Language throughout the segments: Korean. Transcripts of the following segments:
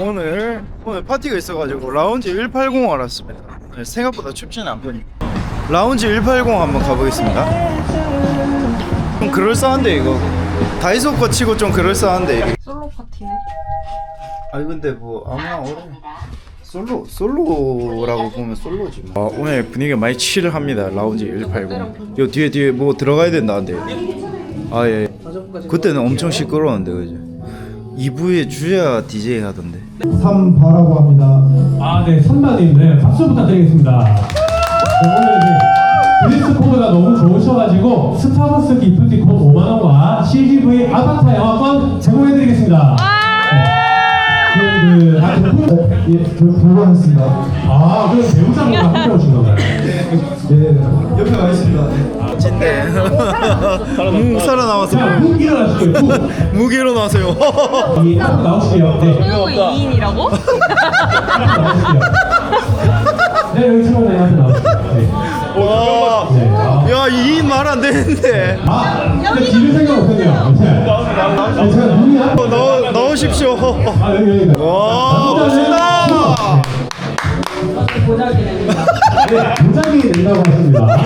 오늘 오늘 파티가 있어가지고 라운지 180 알았습니다. 네, 생각보다 춥지는 않거든요. 라운지 180 한번 가보겠습니다. 좀 그럴싸한데 이거 다이소 거 치고 좀 그럴싸한데 이게. 솔로 파티네. 아니 근데 뭐 아무나 오래 솔로 솔로라고 보면 솔로지 뭐. 아, 오늘 분위기가 많이 칠합니다 라운지 180. 요 뒤에 뒤에 뭐 들어가야 된다는데. 아 예. 그때는 엄청 시끄러웠는데 그죠. 2부에 주야 DJ 하던데. 3바라고 합니다. 아, 네, 선배님, 네, 박수 부탁드리겠습니다. 네, 오늘 네, 드레스 코드가 너무 좋으셔가지고 스타벅스 기프티콘 5만 원과 CGV 아바타 영화권 제공해드리겠습니다. 예, 저 불러왔습니다. 아, 그럼 배우자분과 함께 오신 건가요? 예, 옆에 와 있습니다. 네. 진대. 음 살아남았어. 자, 훅 일어나시고요, 훅. 무기로 나세요. 이, 앞으로 나오시게요. 네. 솔로 2인이라고? 앞으로 나오시게요. 네, 여기 들어오네, 앞에 나오시게요. 네. 와. 네. 아. 야, 이 말 안 되는데. 아, 근데 뒤를 생각 못했네요. 네. 네, 제가 눈이 안 어, 넣으십시오. 아, 여기, 여기. 와, 멋있다. 네, 도장이 된다고 하십니다.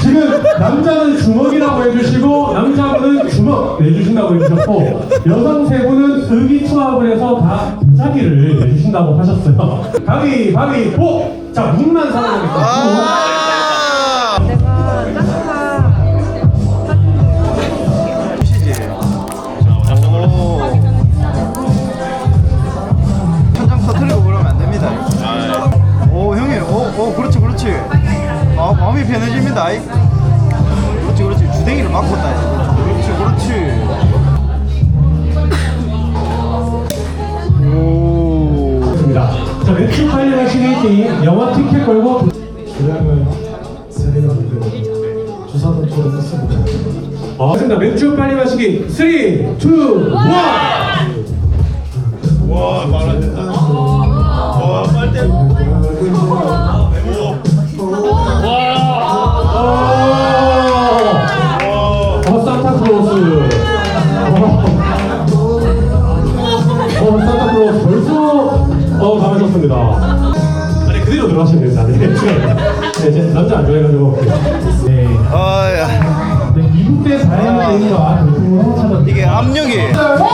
지금 남자는 주먹이라고 해주시고 남자분은 주먹 내주신다고 해주셨고 여성 세 분은 의기투합을 해서 다 도자기를 내주신다고 하셨어요. 가위 바위 보! 자 문만 사랑합니 아, 마음이 편해집니다. 아이. 그렇지, 그렇지. 주댕이를 막고 따야 그렇지, 그렇지. 오. 좋습니다. 자 매출 관련하시는 게임 영화 티켓 걸고 그냥은 세례가 안 되고 주사도 좀 했습니다. 어, 좋습니다. 맥주 빨리 마시기 3, 2, 1 어, 안 좋아해가지고. 네. 아, 야. 네, 이국 때 다양한 교통으로 찾아 이게 압력이. 같이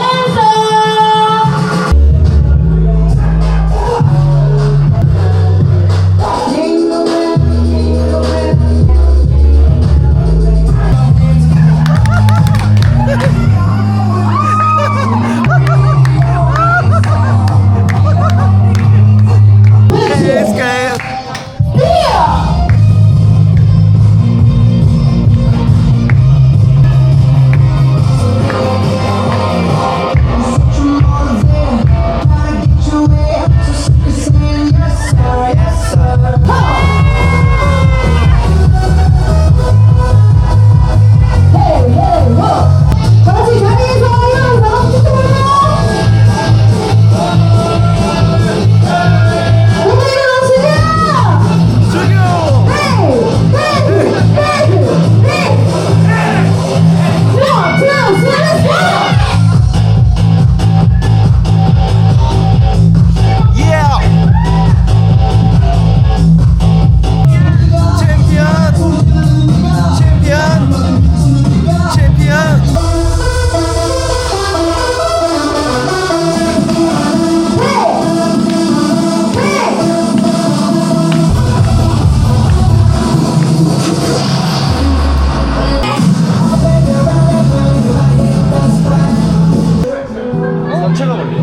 전체가 걸려.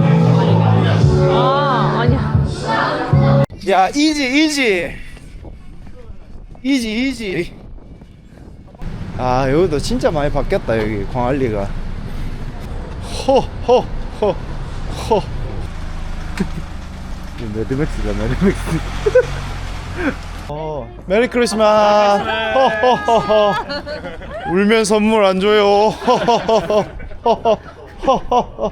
아 아니야. 야, 이지, 이지. 이지, 이지. 아, 여기도 진짜 많이 바뀌었다, 여기, 광안리가. 허, 허, 허, 허. 매드맥스다, 매드맥스. 어, 메리 크리스마스. 허 허 허 허. 울면 선물 안 줘요. 허 허 허 허. 허 허 허 허.